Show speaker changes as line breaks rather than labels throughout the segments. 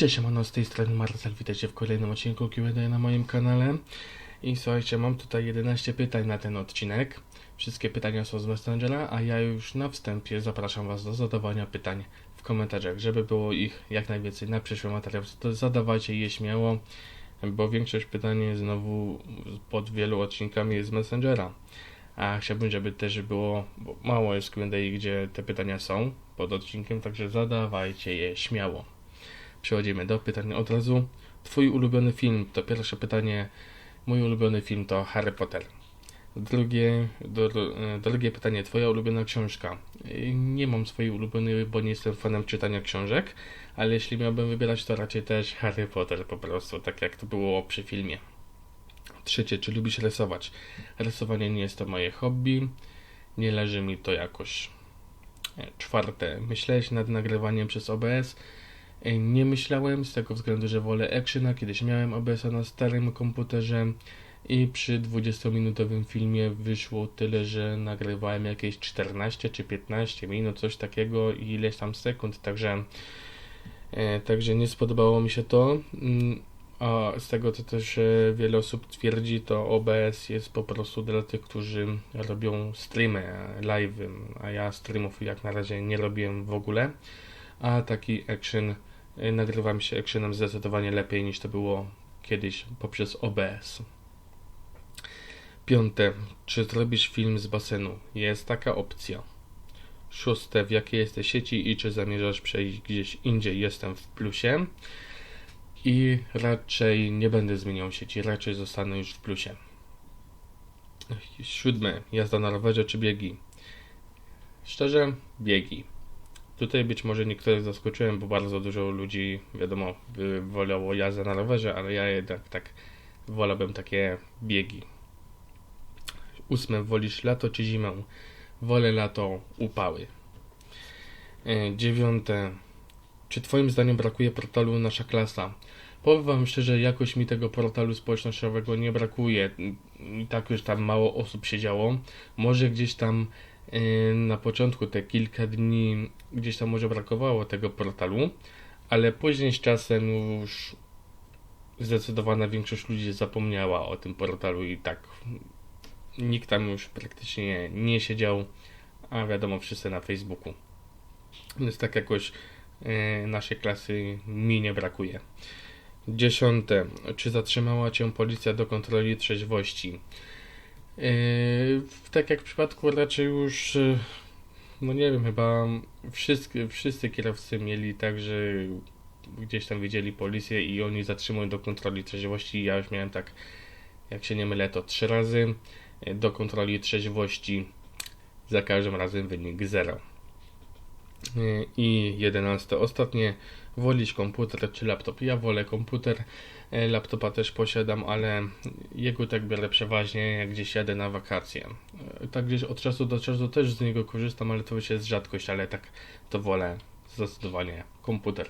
Cześć, mano, z tej strony Marcel, witajcie w kolejnym odcinku Q&A na moim kanale. I słuchajcie, mam tutaj 11 pytań na ten odcinek. Wszystkie pytania są z Messengera, a ja już na wstępie zapraszam Was do zadawania pytań w komentarzach, żeby było ich jak najwięcej na przyszły materiał. To zadawajcie je śmiało, bo większość pytań znowu pod wielu odcinkami jest z Messengera. A chciałbym, żeby też było, mało jest Q&A, gdzie te pytania są pod odcinkiem, także zadawajcie je śmiało. Przechodzimy do pytań od razu. Twój ulubiony film to pierwsze pytanie. Mój ulubiony film to Harry Potter. Drugie, do, drugie pytanie, Twoja ulubiona książka. Nie mam swojej ulubionej, bo nie jestem fanem czytania książek, ale jeśli miałbym wybierać, to raczej też Harry Potter po prostu, tak jak to było przy filmie. Trzecie, czy lubisz rysować? Rysowanie nie jest to moje hobby, nie leży mi to jakoś. Czwarte, myślałeś nad nagrywaniem przez OBS? Nie myślałem z tego względu, że wolę actiona. Kiedyś miałem OBS na starym komputerze i przy 20-minutowym filmie wyszło tyle, że nagrywałem jakieś 14 czy 15 minut, coś takiego i ileś tam sekund, także e, także nie spodobało mi się to. Mm, a z tego co też e, wiele osób twierdzi, to OBS jest po prostu dla tych, którzy robią streamy, live, a ja streamów jak na razie nie robiłem w ogóle. A taki action nagrywam się actionem zdecydowanie lepiej niż to było kiedyś poprzez OBS. Piąte, czy zrobisz film z basenu? Jest taka opcja. Szóste, w jakiej jesteś sieci i czy zamierzasz przejść gdzieś indziej? Jestem w plusie. I raczej nie będę zmieniał sieci, raczej zostanę już w plusie. Siódme, jazda na rowerze czy biegi? Szczerze, biegi. Tutaj być może niektórych zaskoczyłem, bo bardzo dużo ludzi, wiadomo, wolało jazdę na rowerze, ale ja jednak tak wolałbym takie biegi. Ósme, wolisz lato czy zimę? Wolę lato, upały. E, dziewiąte, czy Twoim zdaniem brakuje portalu Nasza Klasa? Powiem Wam szczerze, jakoś mi tego portalu społecznościowego nie brakuje. I tak już tam mało osób siedziało. Może gdzieś tam na początku te kilka dni gdzieś tam może brakowało tego portalu, ale później z czasem już zdecydowana większość ludzi zapomniała o tym portalu i tak nikt tam już praktycznie nie siedział, a wiadomo wszyscy na Facebooku. Więc tak jakoś yy, naszej klasy mi nie brakuje. Dziesiąte. Czy zatrzymała Cię policja do kontroli trzeźwości? Yy, tak jak w przypadku raczej już, yy, no nie wiem, chyba wszyscy, wszyscy kierowcy mieli tak, że gdzieś tam widzieli policję i oni zatrzymują do kontroli trzeźwości. Ja już miałem tak, jak się nie mylę, to trzy razy yy, do kontroli trzeźwości. Za każdym razem wynik 0. I jedenaste, ostatnie, wolisz komputer czy laptop? Ja wolę komputer. E, laptopa też posiadam, ale jego tak biorę przeważnie jak gdzieś jadę na wakacje. E, tak gdzieś od czasu do czasu też z niego korzystam, ale to już jest rzadkość, ale tak to wolę zdecydowanie komputer.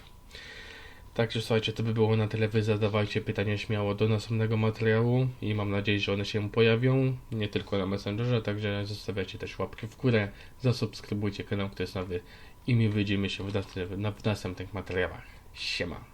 Także słuchajcie, to by było na tyle. Wy zadawajcie pytania śmiało do następnego materiału i mam nadzieję, że one się pojawią, nie tylko na Messengerze, także zostawiajcie też łapki w górę, zasubskrybujcie kanał, kto jest nowy i my widzimy się w, następnych materiałach. Siema.